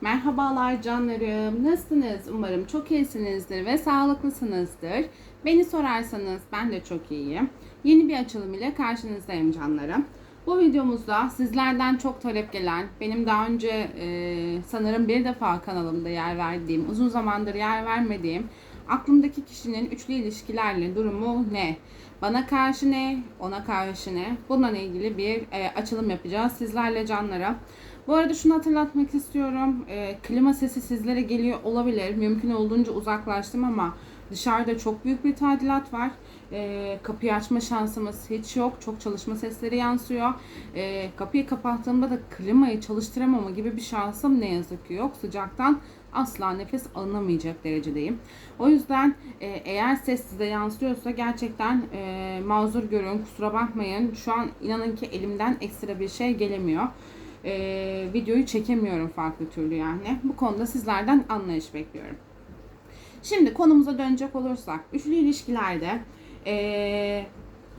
Merhabalar canlarım. Nasılsınız? Umarım çok iyisinizdir ve sağlıklısınızdır. Beni sorarsanız ben de çok iyiyim. Yeni bir açılım ile karşınızdayım canlarım. Bu videomuzda sizlerden çok talep gelen, benim daha önce e, sanırım bir defa kanalımda yer verdiğim, uzun zamandır yer vermediğim aklımdaki kişinin üçlü ilişkilerle durumu ne? Bana karşı ne? Ona karşı ne? Bununla ilgili bir e, açılım yapacağız sizlerle canlarım. Bu arada şunu hatırlatmak istiyorum. E, klima sesi sizlere geliyor olabilir. Mümkün olduğunca uzaklaştım ama dışarıda çok büyük bir tadilat var. E, kapıyı açma şansımız hiç yok. Çok çalışma sesleri yansıyor. E, kapıyı kapattığımda da klimayı çalıştıramama gibi bir şansım ne yazık ki yok. Sıcaktan asla nefes alınamayacak derecedeyim. O yüzden e, eğer ses size yansıyorsa gerçekten e, mazur görün, kusura bakmayın. Şu an inanın ki elimden ekstra bir şey gelemiyor. E, videoyu çekemiyorum farklı türlü yani. Bu konuda sizlerden anlayış bekliyorum. Şimdi konumuza dönecek olursak, üçlü ilişkilerde e,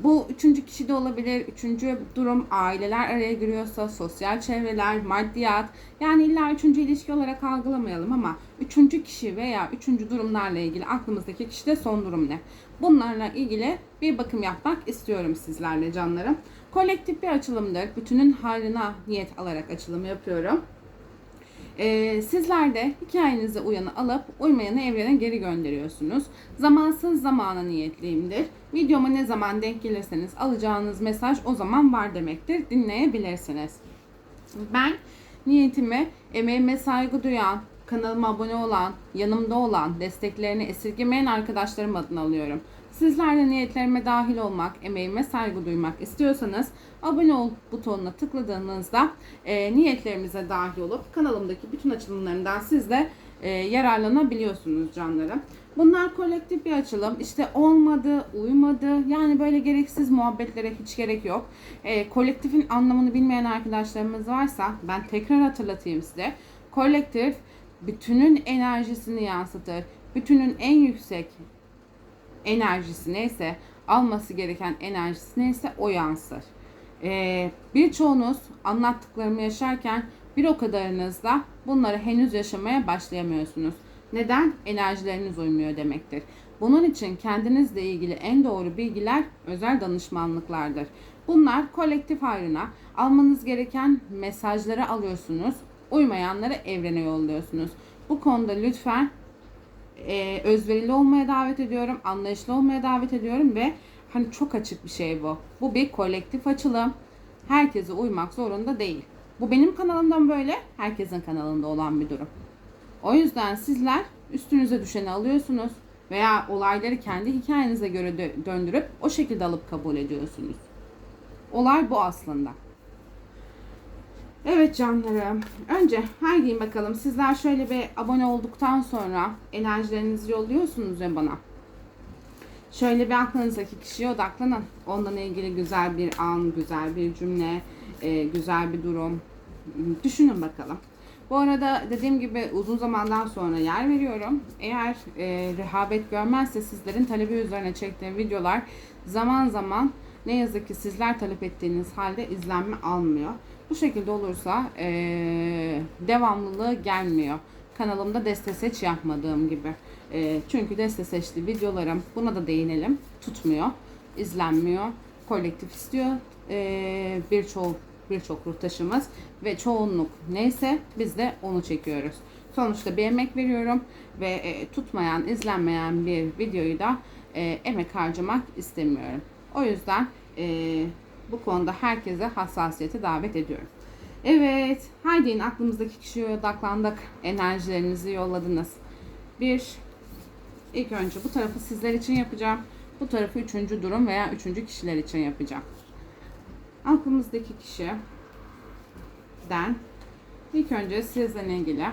bu üçüncü kişi de olabilir. Üçüncü durum aileler araya giriyorsa, sosyal çevreler, maddiyat. Yani illa üçüncü ilişki olarak algılamayalım ama üçüncü kişi veya üçüncü durumlarla ilgili aklımızdaki kişide son durum ne? Bunlarla ilgili bir bakım yapmak istiyorum sizlerle canlarım. Kolektif bir açılımdır. Bütünün hayrına niyet alarak açılımı yapıyorum. Ee, sizler de hikayenize uyanı alıp uymayanı evrene geri gönderiyorsunuz. Zamansız zamana niyetliyimdir. Videoma ne zaman denk gelirseniz alacağınız mesaj o zaman var demektir. Dinleyebilirsiniz. Ben niyetimi, emeğime saygı duyan, kanalıma abone olan, yanımda olan, desteklerini esirgemeyen arkadaşlarım adına alıyorum. Sizler de niyetlerime dahil olmak, emeğime saygı duymak istiyorsanız abone ol butonuna tıkladığınızda e, niyetlerimize dahil olup kanalımdaki bütün açılımlarından siz de e, yararlanabiliyorsunuz canlarım. Bunlar kolektif bir açılım. İşte olmadı, uymadı. Yani böyle gereksiz muhabbetlere hiç gerek yok. E, kolektifin anlamını bilmeyen arkadaşlarımız varsa ben tekrar hatırlatayım size. Kolektif bütünün enerjisini yansıtır. Bütünün en yüksek enerjisi neyse, alması gereken enerjisi neyse o yansır. Ee, birçoğunuz anlattıklarımı yaşarken bir o kadarınız da bunları henüz yaşamaya başlayamıyorsunuz. Neden? Enerjileriniz uymuyor demektir. Bunun için kendinizle ilgili en doğru bilgiler özel danışmanlıklardır. Bunlar kolektif hayrına almanız gereken mesajları alıyorsunuz. Uymayanları evrene yolluyorsunuz. Bu konuda lütfen e, özverili olmaya davet ediyorum, anlayışlı olmaya davet ediyorum ve hani çok açık bir şey bu. Bu bir kolektif açılım. Herkese uymak zorunda değil. Bu benim kanalımdan böyle, herkesin kanalında olan bir durum. O yüzden sizler üstünüze düşeni alıyorsunuz veya olayları kendi hikayenize göre dö- döndürüp o şekilde alıp kabul ediyorsunuz. Olay bu aslında. Evet canlarım. Önce haydi bakalım sizler şöyle bir abone olduktan sonra enerjilerinizi yolluyorsunuz ya bana. Şöyle bir aklınızdaki kişiye odaklanın. Ondan ilgili güzel bir an, güzel bir cümle, e, güzel bir durum. Düşünün bakalım. Bu arada dediğim gibi uzun zamandan sonra yer veriyorum. Eğer e, rehabet görmezse sizlerin talebi üzerine çektiğim videolar zaman zaman ne yazık ki sizler talep ettiğiniz halde izlenme almıyor. Bu şekilde olursa e, devamlılığı gelmiyor. Kanalımda deste seç yapmadığım gibi. E, çünkü deste seçli videolarım buna da değinelim tutmuyor, izlenmiyor, kolektif istiyor. E, birçok birçok ruhtaşımız ve çoğunluk neyse biz de onu çekiyoruz. Sonuçta bir emek veriyorum ve e, tutmayan, izlenmeyen bir videoyu da e, emek harcamak istemiyorum. O yüzden e, bu konuda herkese hassasiyete davet ediyorum. Evet, haydi aklımızdaki kişiye odaklandık. Enerjilerinizi yolladınız. Bir, ilk önce bu tarafı sizler için yapacağım. Bu tarafı üçüncü durum veya üçüncü kişiler için yapacağım. Aklımızdaki kişiden ilk önce sizle ilgili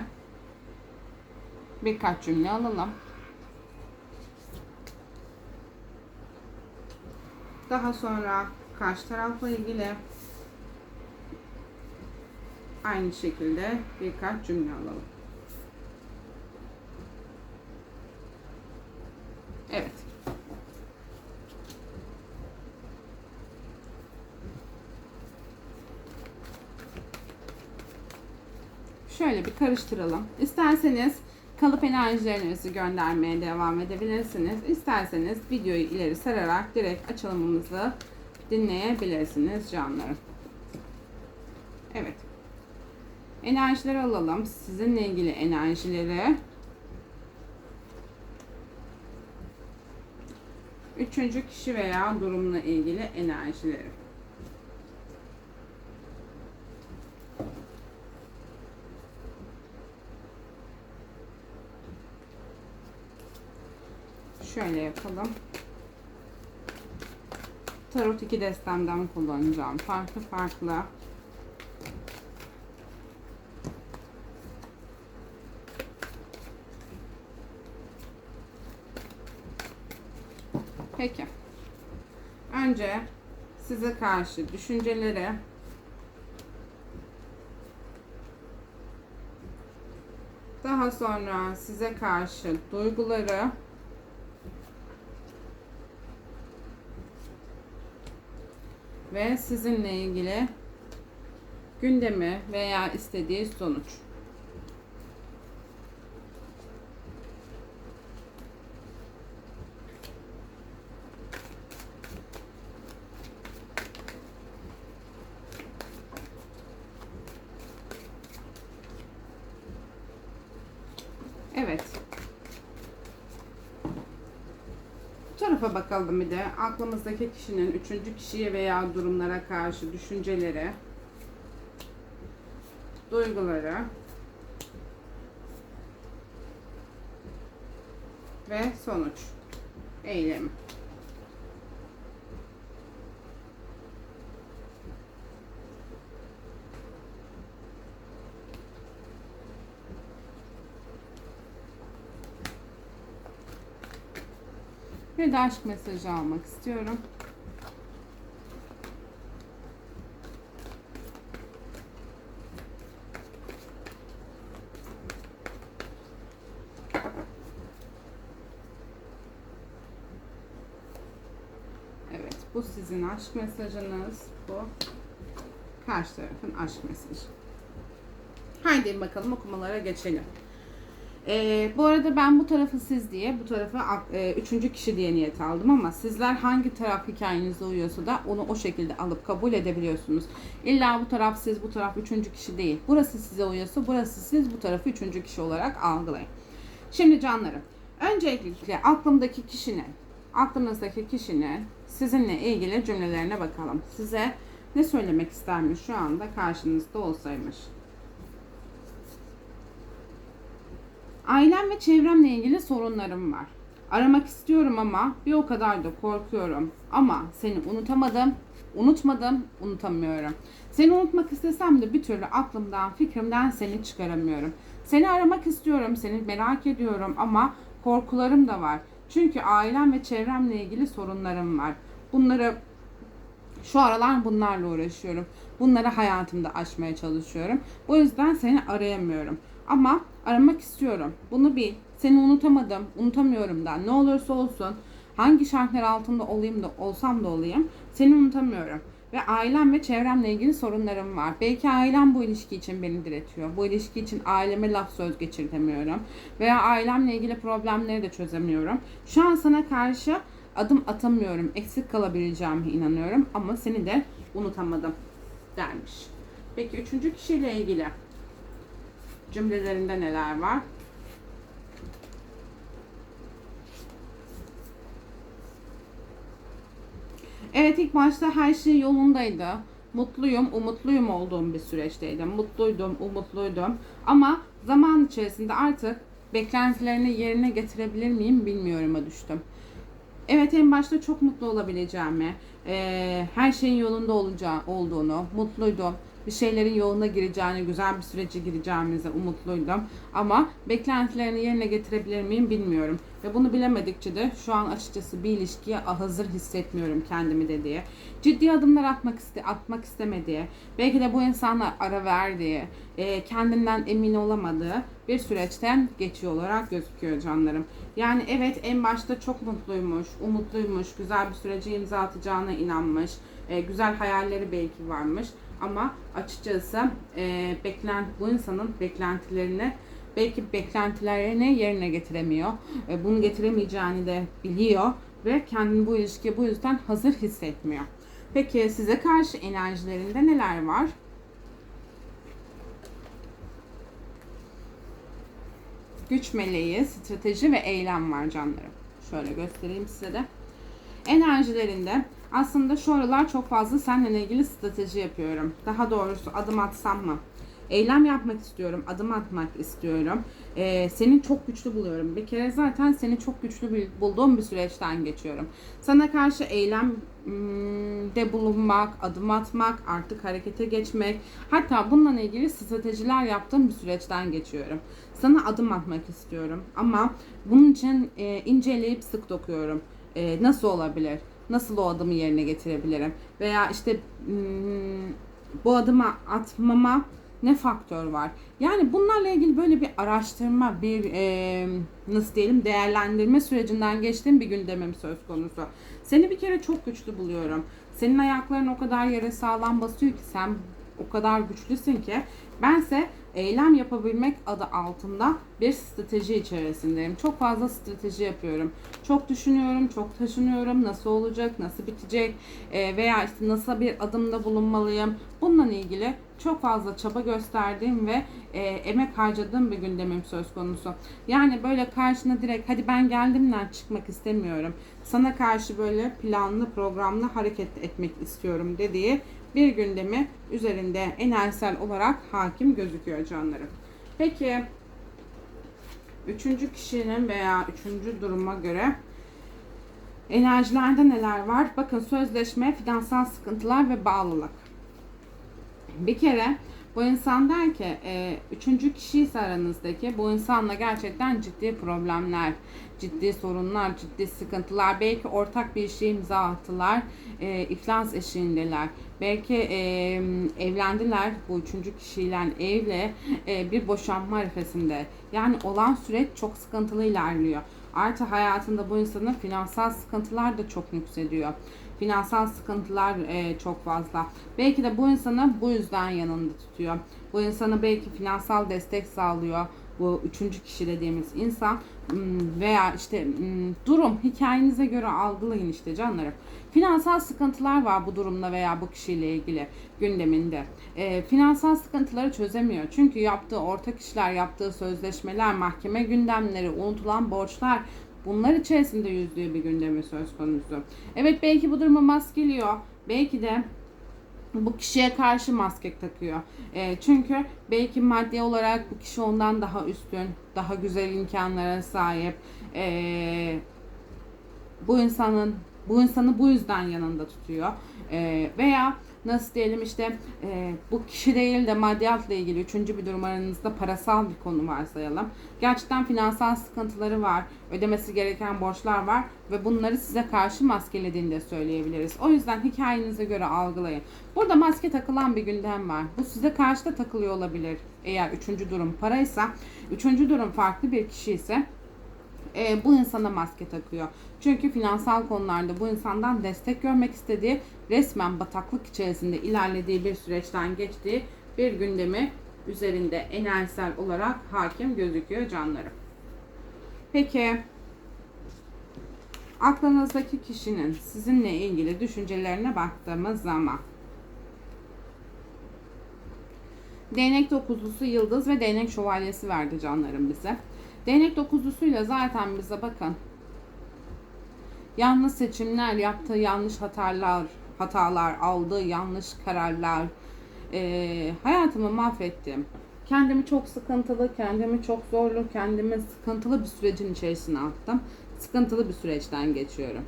birkaç cümle alalım. Daha sonra karşı tarafla ilgili aynı şekilde birkaç cümle alalım. Evet. şöyle bir karıştıralım. İsterseniz kalıp enerjilerinizi göndermeye devam edebilirsiniz. İsterseniz videoyu ileri sararak direkt açılımımızı dinleyebilirsiniz canlarım. Evet. Enerjileri alalım. Sizinle ilgili enerjileri. Üçüncü kişi veya durumla ilgili enerjileri. Şöyle yapalım. Tarot 2 destemden kullanacağım. Farklı farklı. Peki. Önce size karşı düşünceleri daha sonra size karşı duyguları ve sizinle ilgili gündemi veya istediği sonuç. Evet. Bu tarafa bakalım bir de. Aklımızdaki kişinin üçüncü kişiye veya durumlara karşı düşünceleri, duyguları ve sonuç, eylem. Bir de aşk mesajı almak istiyorum. Evet, bu sizin aşk mesajınız. Bu karşı tarafın aşk mesajı. Haydi bakalım okumalara geçelim. Ee, bu arada ben bu tarafı siz diye, bu tarafı e, üçüncü kişi diye niyet aldım ama sizler hangi taraf hikayenize uyuyorsa da onu o şekilde alıp kabul edebiliyorsunuz. İlla bu taraf siz, bu taraf üçüncü kişi değil. Burası size uyuyorsa burası siz, bu tarafı üçüncü kişi olarak algılayın. Şimdi canlarım, öncelikle aklımdaki kişinin, aklınızdaki kişinin sizinle ilgili cümlelerine bakalım. Size ne söylemek istermiş şu anda karşınızda olsaymış. Ailem ve çevremle ilgili sorunlarım var. Aramak istiyorum ama bir o kadar da korkuyorum. Ama seni unutamadım, unutmadım, unutamıyorum. Seni unutmak istesem de bir türlü aklımdan, fikrimden seni çıkaramıyorum. Seni aramak istiyorum, seni merak ediyorum ama korkularım da var. Çünkü ailem ve çevremle ilgili sorunlarım var. Bunları şu aralar bunlarla uğraşıyorum. Bunları hayatımda aşmaya çalışıyorum. Bu yüzden seni arayamıyorum. Ama aramak istiyorum. Bunu bil. Seni unutamadım, unutamıyorum da. Ne olursa olsun, hangi şartlar altında olayım da olsam da olayım, seni unutamıyorum. Ve ailem ve çevremle ilgili sorunlarım var. Belki ailem bu ilişki için beni diretiyor. Bu ilişki için aileme laf söz geçirtemiyorum. Veya ailemle ilgili problemleri de çözemiyorum. Şu an sana karşı adım atamıyorum. Eksik kalabileceğime inanıyorum. Ama seni de unutamadım dermiş. Peki üçüncü kişiyle ilgili cümlelerinde neler var? Evet ilk başta her şey yolundaydı. Mutluyum, umutluyum olduğum bir süreçteydim. Mutluydum, umutluydum. Ama zaman içerisinde artık beklentilerini yerine getirebilir miyim bilmiyorum'a düştüm. Evet en başta çok mutlu olabileceğimi, e, her şeyin yolunda olacağı olduğunu, mutluydum bir şeylerin yoluna gireceğini, güzel bir sürece gireceğimize umutluydum. Ama beklentilerini yerine getirebilir miyim bilmiyorum. Ve bunu bilemedikçe de şu an açıkçası bir ilişkiye hazır hissetmiyorum kendimi de diye. Ciddi adımlar atmak iste atmak istemediği, belki de bu insanlar ara verdiği, e, kendinden emin olamadığı bir süreçten geçiyor olarak gözüküyor canlarım. Yani evet en başta çok mutluymuş, umutluymuş, güzel bir sürece imza atacağına inanmış, e, güzel hayalleri belki varmış. Ama açıkçası e, beklent, bu insanın beklentilerini belki beklentilerini yerine getiremiyor. E, bunu getiremeyeceğini de biliyor ve kendini bu ilişkiye bu yüzden hazır hissetmiyor. Peki size karşı enerjilerinde neler var? Güç meleği, strateji ve eylem var canlarım. Şöyle göstereyim size de. Enerjilerinde aslında şu aralar çok fazla seninle ilgili strateji yapıyorum. Daha doğrusu adım atsam mı? Eylem yapmak istiyorum, adım atmak istiyorum. Ee, seni çok güçlü buluyorum. Bir kere zaten seni çok güçlü bulduğum bir süreçten geçiyorum. Sana karşı eylem mm, de bulunmak, adım atmak, artık harekete geçmek, hatta bununla ilgili stratejiler yaptığım bir süreçten geçiyorum. Sana adım atmak istiyorum ama bunun için e, inceleyip sık dokuyorum. E, nasıl olabilir? Nasıl o adımı yerine getirebilirim? Veya işte mm, bu adımı atmama ne faktör var? Yani bunlarla ilgili böyle bir araştırma, bir e, nasıl diyelim değerlendirme sürecinden geçtiğim bir gündemim söz konusu. Seni bir kere çok güçlü buluyorum. Senin ayakların o kadar yere sağlam basıyor ki sen o kadar güçlüsün ki bense eylem yapabilmek adı altında bir strateji içerisindeyim. Çok fazla strateji yapıyorum. Çok düşünüyorum, çok taşınıyorum. Nasıl olacak, nasıl bitecek e, veya işte nasıl bir adımda bulunmalıyım. Bununla ilgili çok fazla çaba gösterdiğim ve e, emek harcadığım bir gündemim söz konusu. Yani böyle karşına direkt hadi ben geldimden çıkmak istemiyorum. Sana karşı böyle planlı programlı hareket etmek istiyorum dediği bir gündemi üzerinde enerjisel olarak hakim gözüküyor canlarım. Peki üçüncü kişinin veya üçüncü duruma göre enerjilerde neler var? Bakın sözleşme, finansal sıkıntılar ve bağlılık. Bir kere bu insan der ki e, üçüncü kişi ise aranızdaki bu insanla gerçekten ciddi problemler, ciddi sorunlar, ciddi sıkıntılar. Belki ortak bir işe imza attılar, e, iflas eşiğindeler. Belki e, evlendiler bu üçüncü kişiyle evle e, bir boşanma arifesinde. Yani olan süreç çok sıkıntılı ilerliyor. Artı hayatında bu insanın finansal sıkıntılar da çok yükseliyor. Finansal sıkıntılar e, çok fazla. Belki de bu insanı bu yüzden yanında tutuyor. Bu insana belki finansal destek sağlıyor. Bu üçüncü kişi dediğimiz insan Hmm, veya işte hmm, durum hikayenize göre algılayın işte canlarım. Finansal sıkıntılar var bu durumda veya bu kişiyle ilgili gündeminde. E, finansal sıkıntıları çözemiyor. Çünkü yaptığı ortak işler, yaptığı sözleşmeler, mahkeme gündemleri, unutulan borçlar bunlar içerisinde yüzdüğü bir gündemi söz konusu. Evet belki bu duruma maskeliyor. Belki de bu kişiye karşı maske takıyor. E, çünkü belki maddi olarak bu kişi ondan daha üstün, daha güzel imkanlara sahip. E, bu insanın bu insanı bu yüzden yanında tutuyor. E, veya nasıl diyelim işte e, bu kişi değil de maddiyatla ilgili üçüncü bir durum aranızda parasal bir konu varsayalım. Gerçekten finansal sıkıntıları var, ödemesi gereken borçlar var ve bunları size karşı maskelediğini de söyleyebiliriz. O yüzden hikayenize göre algılayın. Burada maske takılan bir gündem var. Bu size karşı da takılıyor olabilir. Eğer üçüncü durum paraysa, üçüncü durum farklı bir kişi ise e, bu insana maske takıyor. Çünkü finansal konularda bu insandan destek görmek istediği, resmen bataklık içerisinde ilerlediği bir süreçten geçtiği bir gündemi üzerinde enerjisel olarak hakim gözüküyor canlarım. Peki aklınızdaki kişinin sizinle ilgili düşüncelerine baktığımız zaman Değnek dokuzlusu yıldız ve değnek şövalyesi verdi canlarım bize. Değnek dokuzlusuyla zaten bize bakın. Yanlış seçimler, yaptığı yanlış hatalar, hatalar, aldığı yanlış kararlar, e, hayatımı mahvettim. Kendimi çok sıkıntılı, kendimi çok zorlu, kendimi sıkıntılı bir sürecin içerisine attım. Sıkıntılı bir süreçten geçiyorum.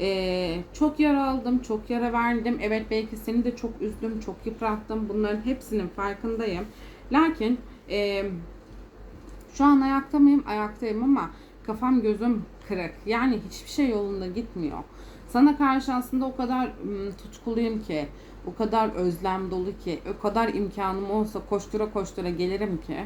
Ee, çok yara aldım, çok yara verdim. Evet belki seni de çok üzdüm, çok yıprattım. Bunların hepsinin farkındayım. Lakin e, şu an ayakta mıyım? Ayaktayım ama kafam gözüm kırık. Yani hiçbir şey yolunda gitmiyor. Sana karşı aslında o kadar tutkuluyum ki, o kadar özlem dolu ki, o kadar imkanım olsa koştura koştura gelirim ki.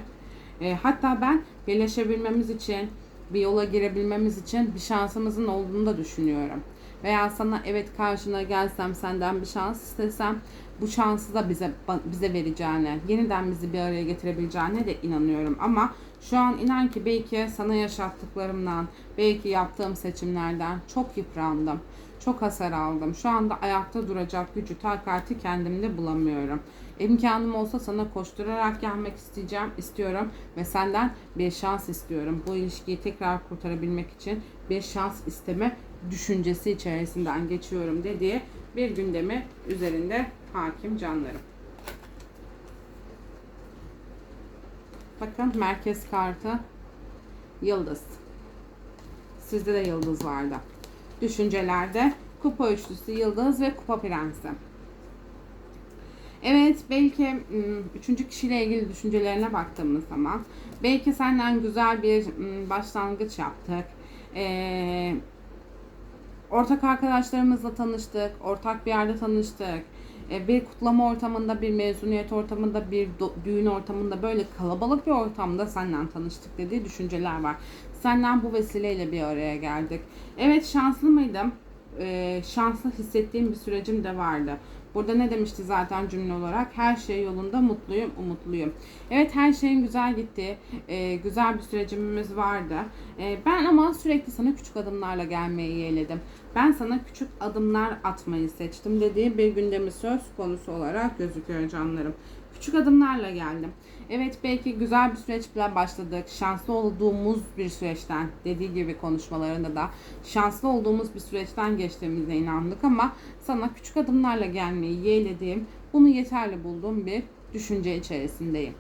E, hatta ben birleşebilmemiz için, bir yola girebilmemiz için bir şansımızın olduğunu da düşünüyorum. veya sana evet karşına gelsem senden bir şans istesem bu şansı da bize bize vereceğine, yeniden bizi bir araya getirebileceğine de inanıyorum. Ama şu an inan ki belki sana yaşattıklarımdan, belki yaptığım seçimlerden çok yıprandım. Çok hasar aldım. Şu anda ayakta duracak gücü, takati kendimde bulamıyorum. İmkanım olsa sana koşturarak gelmek isteyeceğim, istiyorum ve senden bir şans istiyorum. Bu ilişkiyi tekrar kurtarabilmek için bir şans isteme düşüncesi içerisinden geçiyorum dediği bir gündemi üzerinde hakim canlarım. Bakın merkez kartı yıldız. Sizde de yıldız vardı. Düşüncelerde kupa üçlüsü yıldız ve kupa prensi. Evet belki ım, üçüncü kişiyle ilgili düşüncelerine baktığımız zaman belki senden güzel bir ım, başlangıç yaptık. Ee, ortak arkadaşlarımızla tanıştık, ortak bir yerde tanıştık. Ee, bir kutlama ortamında, bir mezuniyet ortamında, bir düğün ortamında böyle kalabalık bir ortamda senden tanıştık dediği düşünceler var. Senden bu vesileyle bir araya geldik. Evet şanslı mıydım? Ee, şanslı hissettiğim bir sürecim de vardı. Burada ne demişti zaten cümle olarak? Her şey yolunda, mutluyum, umutluyum. Evet her şeyin güzel gittiği, e, güzel bir sürecimiz vardı. E, ben ama sürekli sana küçük adımlarla gelmeyi yeğledim. Ben sana küçük adımlar atmayı seçtim dediği bir gündemi söz konusu olarak gözüküyor canlarım. Küçük adımlarla geldim. Evet belki güzel bir süreçle başladık. Şanslı olduğumuz bir süreçten dediği gibi konuşmalarında da şanslı olduğumuz bir süreçten geçtiğimize inandık ama sana küçük adımlarla gelmeyi yeğlediğim, bunu yeterli bulduğum bir düşünce içerisindeyim.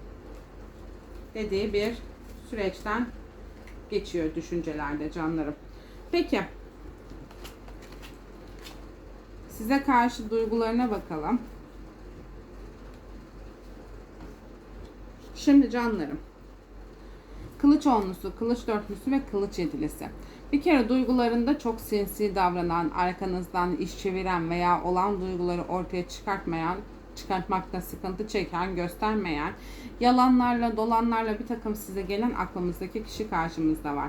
Dediği bir süreçten geçiyor düşüncelerde canlarım. Peki. Size karşı duygularına bakalım. Şimdi canlarım. Kılıç onlusu, kılıç dörtlüsü ve kılıç yedilisi. Bir kere duygularında çok sinsi davranan, arkanızdan iş çeviren veya olan duyguları ortaya çıkartmayan, çıkartmakta sıkıntı çeken, göstermeyen, yalanlarla, dolanlarla bir takım size gelen aklımızdaki kişi karşımızda var.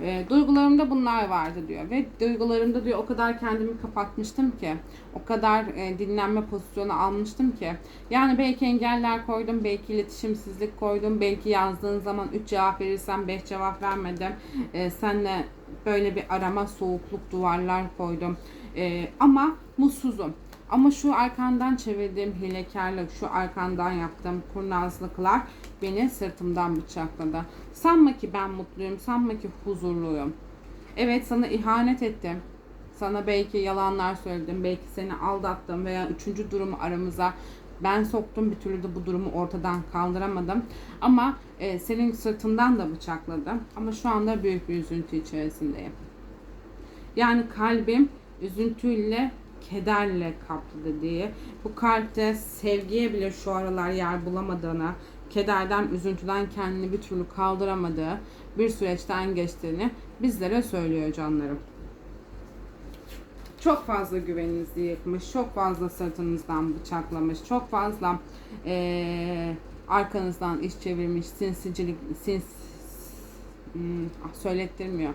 E, duygularımda bunlar vardı diyor ve duygularımda diyor o kadar kendimi kapatmıştım ki o kadar e, dinlenme pozisyonu almıştım ki. Yani belki engeller koydum belki iletişimsizlik koydum belki yazdığın zaman 3 cevap verirsem 5 cevap vermedim. E, senle böyle bir arama soğukluk duvarlar koydum. E, ama mutsuzum ama şu arkandan çevirdiğim hilekarlık, şu arkandan yaptığım kurnazlıklar beni sırtımdan bıçakladı. Sanma ki ben mutluyum, sanma ki huzurluyum. Evet sana ihanet ettim. Sana belki yalanlar söyledim, belki seni aldattım veya üçüncü durumu aramıza ben soktum bir türlü de bu durumu ortadan kaldıramadım. Ama e, senin sırtından da bıçakladım. Ama şu anda büyük bir üzüntü içerisindeyim. Yani kalbim üzüntüyle kederle kaplı dediği, bu kalpte sevgiye bile şu aralar yer bulamadığını, kederden, üzüntüden kendini bir türlü kaldıramadığı bir süreçten geçtiğini bizlere söylüyor canlarım. Çok fazla güveninizi yıkmış, çok fazla sırtınızdan bıçaklamış, çok fazla ee, arkanızdan iş çevirmiş, sinsicilik, sins, hmm, ah, söylettirmiyor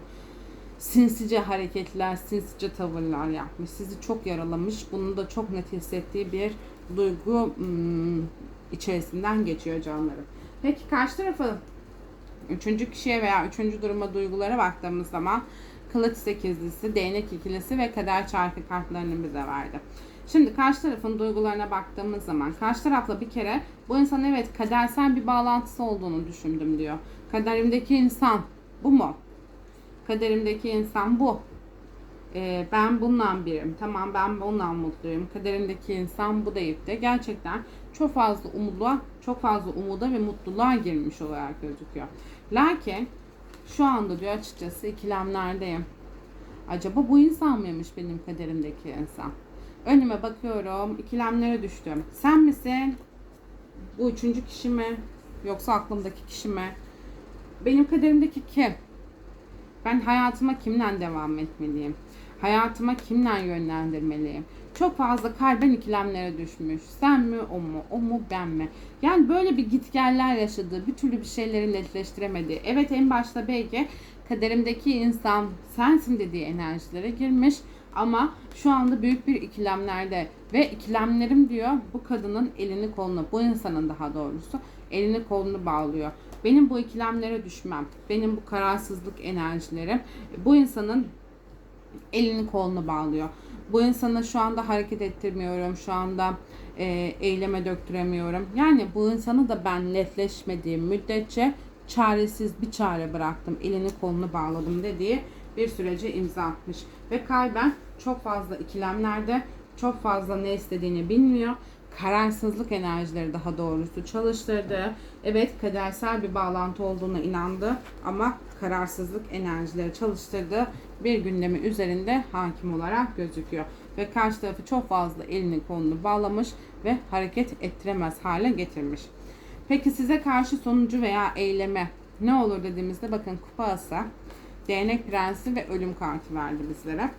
sinsice hareketler, sinsice tavırlar yapmış. Sizi çok yaralamış. Bunu da çok net hissettiği bir duygu ım, içerisinden geçiyor canlarım. Peki karşı tarafı üçüncü kişiye veya üçüncü duruma duygulara baktığımız zaman kılıç sekizlisi, değnek ikilisi ve kader çarkı kartlarını bize verdi. Şimdi karşı tarafın duygularına baktığımız zaman karşı tarafla bir kere bu insan evet kadersel bir bağlantısı olduğunu düşündüm diyor. Kaderimdeki insan bu mu? Kaderimdeki insan bu. Ee, ben bundan birim. Tamam ben bundan mutluyum. Kaderimdeki insan bu deyip de gerçekten çok fazla umudla, çok fazla umuda ve mutluluğa girmiş olarak gözüküyor. Lakin şu anda diyor açıkçası ikilemlerdeyim. Acaba bu insan mıymış benim kaderimdeki insan? Önüme bakıyorum, ikilemlere düştüm. Sen misin? Bu üçüncü kişi mi? Yoksa aklımdaki kişi mi? Benim kaderimdeki kim? Ben hayatıma kimden devam etmeliyim? Hayatıma kimden yönlendirmeliyim? Çok fazla kalben ikilemlere düşmüş. Sen mi o mu? O mu ben mi? Yani böyle bir gitgeller yaşadığı, bir türlü bir şeyleri netleştiremediği. Evet en başta belki kaderimdeki insan sensin dediği enerjilere girmiş. Ama şu anda büyük bir ikilemlerde ve ikilemlerim diyor bu kadının elini kolunu, bu insanın daha doğrusu elini kolunu bağlıyor. Benim bu ikilemlere düşmem, benim bu kararsızlık enerjilerim bu insanın elini kolunu bağlıyor. Bu insana şu anda hareket ettirmiyorum, şu anda e, eyleme döktüremiyorum. Yani bu insanı da ben netleşmediğim müddetçe çaresiz bir çare bıraktım, elini kolunu bağladım dediği bir sürece imza atmış. Ve kalben çok fazla ikilemlerde, çok fazla ne istediğini bilmiyor. Kararsızlık enerjileri daha doğrusu çalıştırdı. Evet kadersel bir bağlantı olduğuna inandı ama kararsızlık enerjileri çalıştırdı. Bir gündemi üzerinde hakim olarak gözüküyor. Ve karşı tarafı çok fazla elini kolunu bağlamış ve hareket ettiremez hale getirmiş. Peki size karşı sonucu veya eyleme ne olur dediğimizde bakın kupa asa, değnek prensi ve ölüm kartı verdi bizlere.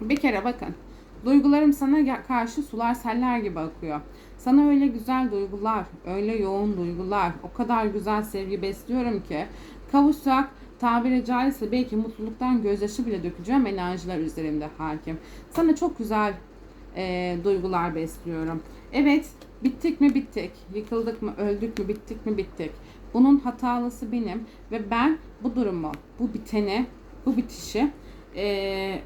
Bir kere bakın. Duygularım sana karşı sular seller gibi akıyor. Sana öyle güzel duygular, öyle yoğun duygular, o kadar güzel sevgi besliyorum ki kavuşsak tabiri caizse belki mutluluktan gözyaşı bile dökeceğim enerjiler üzerimde hakim. Sana çok güzel e, duygular besliyorum. Evet, bittik mi bittik, yıkıldık mı, öldük mü, bittik mi bittik. Bunun hatalısı benim ve ben bu durumu, bu biteni, bu bitişi e,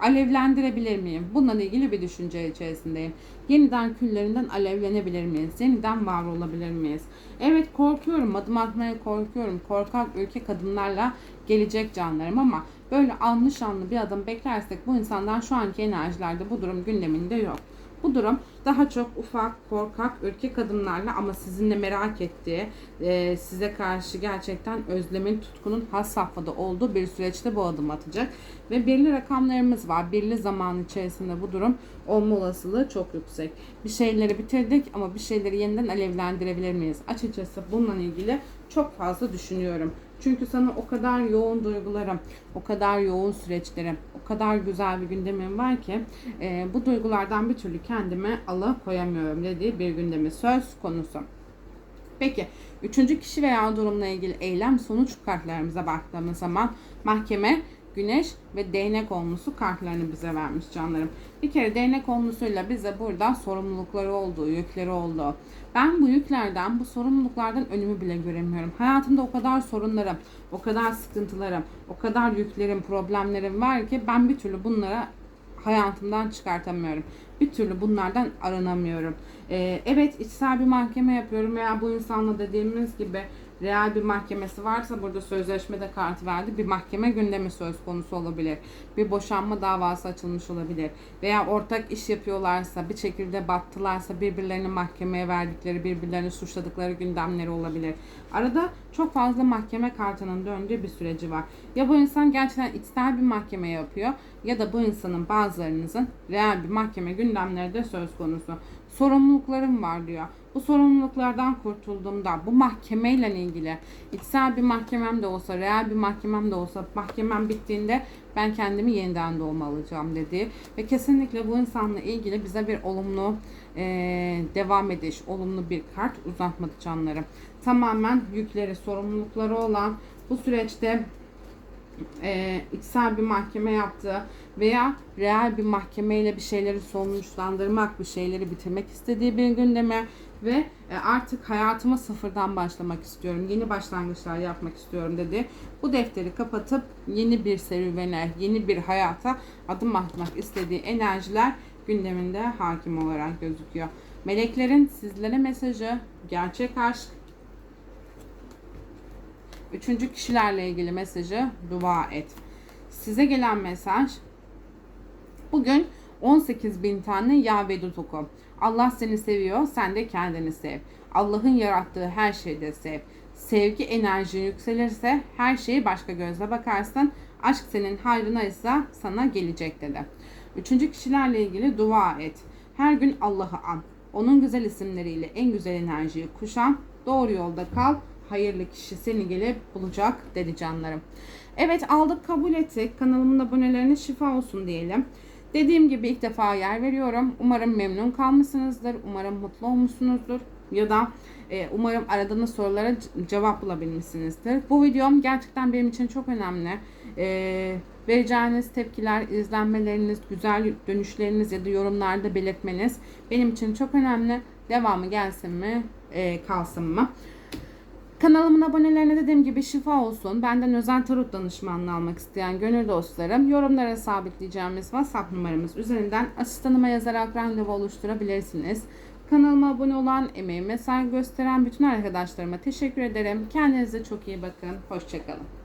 alevlendirebilir miyim? Bununla ilgili bir düşünce içerisindeyim. Yeniden küllerinden alevlenebilir miyiz? Yeniden var olabilir miyiz? Evet korkuyorum, adım atmaya korkuyorum. Korkak ülke kadınlarla gelecek canlarım ama böyle anlı şanlı bir adım beklersek bu insandan şu anki enerjilerde bu durum gündeminde yok. Bu durum daha çok ufak, korkak, ürkek adımlarla ama sizinle merak ettiği, e, size karşı gerçekten özlemin, tutkunun has safhada olduğu bir süreçte bu adım atacak. Ve belli rakamlarımız var. Belli zaman içerisinde bu durum olma olasılığı çok yüksek. Bir şeyleri bitirdik ama bir şeyleri yeniden alevlendirebilir miyiz? Açıkçası bununla ilgili çok fazla düşünüyorum. Çünkü sana o kadar yoğun duygularım, o kadar yoğun süreçlerim, o kadar güzel bir gündemim var ki e, bu duygulardan bir türlü kendime alıkoyamıyorum dediği bir gündemi söz konusu. Peki üçüncü kişi veya durumla ilgili eylem sonuç kartlarımıza baktığımız zaman mahkeme güneş ve değnek olmusu kartlarını bize vermiş canlarım. Bir kere değnek olmusuyla bize burada sorumlulukları olduğu, yükleri olduğu. Ben bu yüklerden, bu sorumluluklardan önümü bile göremiyorum. Hayatımda o kadar sorunlarım, o kadar sıkıntılarım, o kadar yüklerim, problemlerim var ki ben bir türlü bunlara hayatımdan çıkartamıyorum. Bir türlü bunlardan aranamıyorum. Ee, evet içsel bir mahkeme yapıyorum veya bu insanla dediğimiz gibi real bir mahkemesi varsa burada sözleşmede kartı verdi. Bir mahkeme gündemi söz konusu olabilir. Bir boşanma davası açılmış olabilir. Veya ortak iş yapıyorlarsa, bir şekilde battılarsa birbirlerini mahkemeye verdikleri, birbirlerini suçladıkları gündemleri olabilir. Arada çok fazla mahkeme kartının döndüğü bir süreci var. Ya bu insan gerçekten içsel bir mahkeme yapıyor ya da bu insanın bazılarınızın real bir mahkeme gündemleri de söz konusu. Sorumluluklarım var diyor bu sorumluluklardan kurtulduğumda bu mahkemeyle ilgili içsel bir mahkemem de olsa, real bir mahkemem de olsa mahkemem bittiğinde ben kendimi yeniden doğma alacağım dedi. Ve kesinlikle bu insanla ilgili bize bir olumlu e, devam ediş, olumlu bir kart uzatmadı canlarım. Tamamen yükleri, sorumlulukları olan bu süreçte e, içsel bir mahkeme yaptı veya real bir mahkemeyle bir şeyleri sonuçlandırmak, bir şeyleri bitirmek istediği bir gündeme ve e, artık hayatıma sıfırdan başlamak istiyorum. Yeni başlangıçlar yapmak istiyorum dedi. Bu defteri kapatıp yeni bir serüvene, yeni bir hayata adım atmak istediği enerjiler gündeminde hakim olarak gözüküyor. Meleklerin sizlere mesajı gerçek aşk, Üçüncü kişilerle ilgili mesajı dua et. Size gelen mesaj bugün 18 bin tane ya vedut oku. Allah seni seviyor, sen de kendini sev. Allah'ın yarattığı her şeyde sev. Sevgi enerji yükselirse her şeyi başka gözle bakarsın. Aşk senin hayrına ise sana gelecek dedi. Üçüncü kişilerle ilgili dua et. Her gün Allah'ı an. Onun güzel isimleriyle en güzel enerjiyi kuşan. Doğru yolda kal hayırlı kişi seni gelip bulacak dedi canlarım. Evet aldık kabul ettik. Kanalımın abonelerine şifa olsun diyelim. Dediğim gibi ilk defa yer veriyorum. Umarım memnun kalmışsınızdır. Umarım mutlu olmuşsunuzdur. Ya da e, umarım aradığınız sorulara cevap bulabilmişsinizdir. Bu videom gerçekten benim için çok önemli. Ee, vereceğiniz tepkiler, izlenmeleriniz, güzel dönüşleriniz ya da yorumlarda belirtmeniz benim için çok önemli. Devamı gelsin mi, e, kalsın mı? Kanalımın abonelerine dediğim gibi şifa olsun. Benden özel tarot danışmanlığı almak isteyen gönül dostlarım yorumlara sabitleyeceğimiz WhatsApp numaramız üzerinden asistanıma yazarak randevu oluşturabilirsiniz. Kanalıma abone olan, emeğime saygı gösteren bütün arkadaşlarıma teşekkür ederim. Kendinize çok iyi bakın. Hoşçakalın.